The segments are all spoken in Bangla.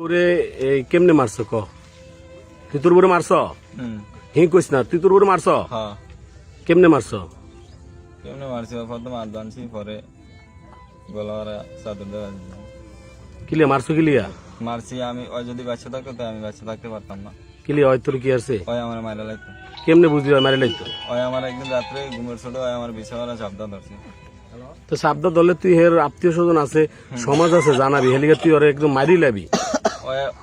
এই কেমনে মারছ ক তুই তোর বরে মারছ হি কইস না তুই তোর মারছ? হ্যাঁ কেমনে মারছ? কেমনে মারছি? প্রথম হাত বানছি পরে চাদর দেওয়া কিলিয়া মারছ কিলিয়া? মারছি আমি ওই যদি বাচ্চা থাকতো তো আমি বাচ্চা থাকতে পারতাম না। কিলিয়া ওই তোর কি আছে? ওই আমার মাইরা লাগতো কেমনে বুঝলি ওই মারি লাগতো ওই আমার একদিন রাত্রে ঘুমের ছোট ওই আমার বিছানা চাপদা ধরছে। তো সাবদা দলে তুই হের আত্মীয় স্বজন আছে সমাজ আছে জানাবি। হেলিগে তুই ওরে একদম মারি লাবি।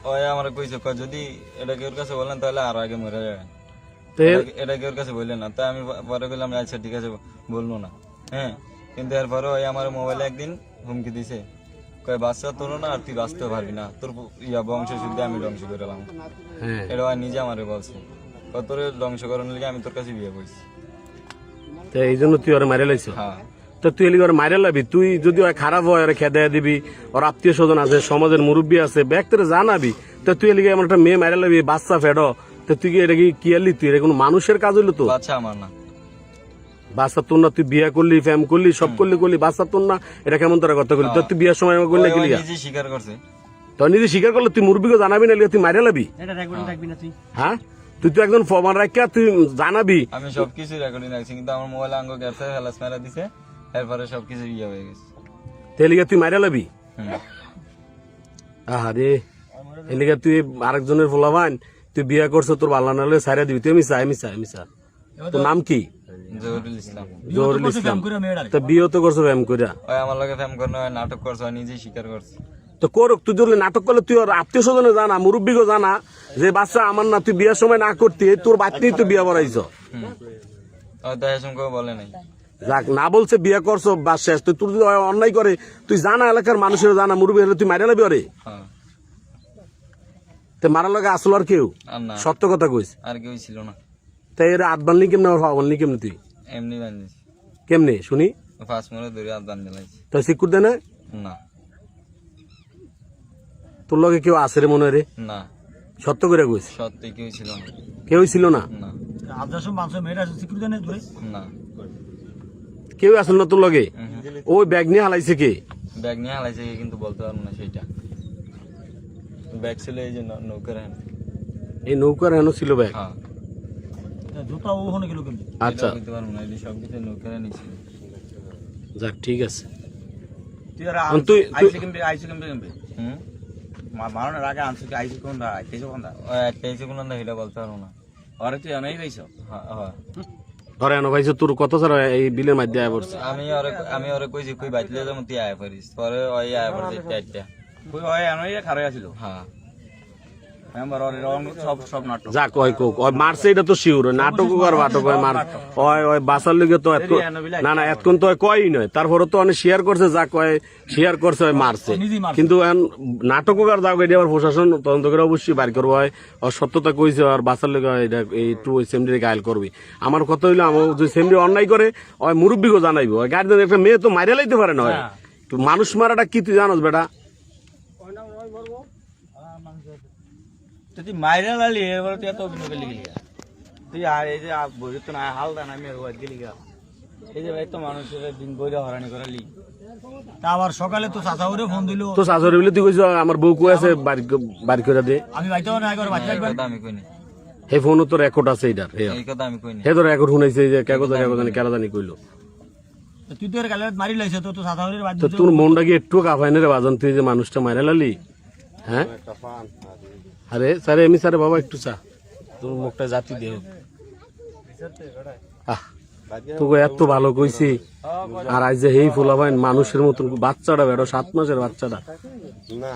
ওই আমার কইছে যদি এটা কেউর কাছে বললেন তাহলে আরও আগে মরে যাবে এটা- কেউর কাছে বললেন না? তাই আমি পরে বললাম আচ্ছা ঠিক আছে বলব না। হ্যাঁ? কিন্তু এরপরে ওই আমার মোবাইলে একদিন হুমকি দিছে। কয় বাচ্চা তোর না আর তুই বাঁচতে পারবি না। তোর ইয়া বংশ শুদ্ধি আমি ধ্বংস করে এলাম হ্যাঁ। এটা নিজে আমারে বলছে। তোর ধ্বংস করার লিগে আমি তোর কাছে বিয়ে করছি। তো এই জন্য তুই ওরে মারি লাইছ? হ্যাঁ। তো তুই এলিগে ওরে মারি লাবি। তুই যদি ওই খারাপ হয় ওরে খেদা দিবি। ওর আত্মীয় স্বজন আছে সমাজের মুরব্বী আছে ব্যক্তিরে জানাবি। তো তুই এলিগে এমন একটা মেয়ে মারি লাবি বাচ্চা ফেডো। তো তুই কি এটা কি কি আলি তুই? এটা কোনো মানুষের কাজ হইল তো? বাচ্চা আমার না। বাচ্চা তোর না তুই বিয়া করলি ফ্যাম করলি সব করলি করলি বাচ্চা তোর না এটা কেমন তোরা কথা করলি তো তুই বিয়ার সময় আমার করলি গেলি স্বীকার করছে। তো নিজে স্বীকার করলে তুই মুরব্বীকে জানাবি না তুই মারিয়া লাবি? হ্যাঁ। তুই। তো একজন ফমান রাখিয়া তুই জানাবি। আমি সবকিছু রেকর্ডিং রাখছি কিন্তু আমার মোবাইল আঙ্গ গ্যাপসে হেলাস মেরা দিছে। এরপরে সবকিছু ইয়ে হয়ে গেছে। তেলিগে তুই মারিয়া লাবি? হুম। আরে এলিগে তুই আরেকজনের ফলাবান? তুই বিয়া করছ তোর ভালো না হলে সাইরা দিবি। তুই আমি চাই আমি চাই আমি চাই তোর নাম কি? জহুরুল ইসলাম। জহরুল ইসলাম। তো বিয়ে তো করছ ফ্যাম কইরা। ওই আমার লগে ফেম করনে নাটক করছে নিজেই স্বীকার করছে। তো করুক তুই যদি নাটক করলে তুই ওর আত্মীয় স্বজনে জানা মুরব্বীকে জানা যে বাচ্চা আমার না তুই বিয়ার সময় না করতি তোর বাচ্চাই তুই বিয়া বড়াইছ বলে নাই। যাক না বলছে বিয়ে করছ বা শেষ। তুই তোর যদি অন্যায় করে তুই জানা এলাকার মানুষের জানা মুরব্বী হলে তুই মারা লাবি ওরে? হ্যাঁ। তো মারা লাগে আসল আর কেউ? সত্য কথা কইস। আর কেউ ছিল না। তাই এর আট বানলি কেমনে ওর হওয়া? বানলি কেমনে তুই? এমনি বানিয়েছি কেমনে? শুনি। ফার্স্ট মনে ধরে হাত বান দিলাইছি। তো সিকুর দেনে না? তোর লগে কেউ আসে রে মনে রে? না। সত্য করে কইস। সত্যি কেউ ছিল না। কেউ ছিল না? না। না। কেউ আসল না তোর লগে? ওই ব্যাগ নিয়ে হালাইছে কে? ব্যাগ নিয়ে হালাইছে কি কিন্তু বলতে পারব না সেইটা। ব্যাগ ছিল এই যে নৌকার হ্যান্ড। এই নৌকার হেন ছিল ব্যাগ? হ্যাঁ। আচ্ছা। এটা বলতে পারব না এই সব কিছু নৌকার হ্যান্ড ছিল। যাক ঠিক আছে। তুই আইসি কেমবে আইসি কেমবে কেমবে হুম? মারণের আগে আনছি কি? আইসি কোন দা আইসি কোন দা ওই একটাই ছিল না সেটা বলতে পারব না। আরে তুই এনই পাইছ হ্যাঁ হ্যাঁ। ধরে আনো ভাইছে তোর কত সার এই বিলের মধ্যে আয় পড়ছে। আমি ওরে আমি ওরে কইছি কই বাইতলে যেমন তুই আয় পড়িস। পরে ওই আয় পড়ছে চারটা। কই ওই আমি খারে আছিল। হ্যাঁ। সব নাটক যা কয় কোক ওই মারছে এটা তো শিওর নাটক আর বাটক হয় মার ওই ওই বাসার লিগে তো এত না না এতক্ষণ তো নয়। তারপরে তো অনেক শেয়ার করছে যা কয় শেয়ার করছে ওই মারছে। কিন্তু এখন নাটক আর যাও এটা আবার প্রশাসন তদন্ত করে অবশ্যই বাইর করব হয় সত্যতা কইছে আর বাসার লিগে এটা এই ওই সেমডি করবি। আমার কথা হইল আমার যদি সেমডি অন্যায় করে ওই মুরব্বীকে জানাইবো। ওই গাড়িতে একটা মেয়ে তো মাইরে লাইতে পারে না তো মানুষ মারাটা কি তুই জানোস বেটা? তুই মাইরা লালি এবার তুই এত অভিনয় করলি গেলি তুই আর এই যে তো না হাল দান আমি গেলি গা। এই যে ভাই তো মানুষের দিন বইরে হরানি করালি তা আবার সকালে তো চাচা ওরে ফোন দিল। তো শাশুড়ি বলে তুই কইছ আমার বউ কই আছে বাড়ি বাড়ি করে দে। আমি বাইতে না একবার বাচ্চা কথা আমি কইনি। হে ফোনও তো রেকর্ড আছে এটার হে এই কথা আমি কইনি। হে তো রেকর্ড শুনাইছে যে কাগজ কাগজ জানি কেলা জানি কইলো। তুই তো এর গালে মারি লাইছে তো তো চাচা ওরে বাদ তোর মনটা কি একটু কাফাই না রে বাজন? তুই যে মানুষটা মারা লালি হ্যাঁ? আরে স্যারে এমনি স্যারে বাবা একটু চা। তোর মুখটা জাতি দেহ আহ তোকে এত ভালো কইছি। আর আজ যে হেই ফুলাবাইন মানুষের মতন বাচ্চাটা বেরো সাত মাসের বাচ্চাটা। না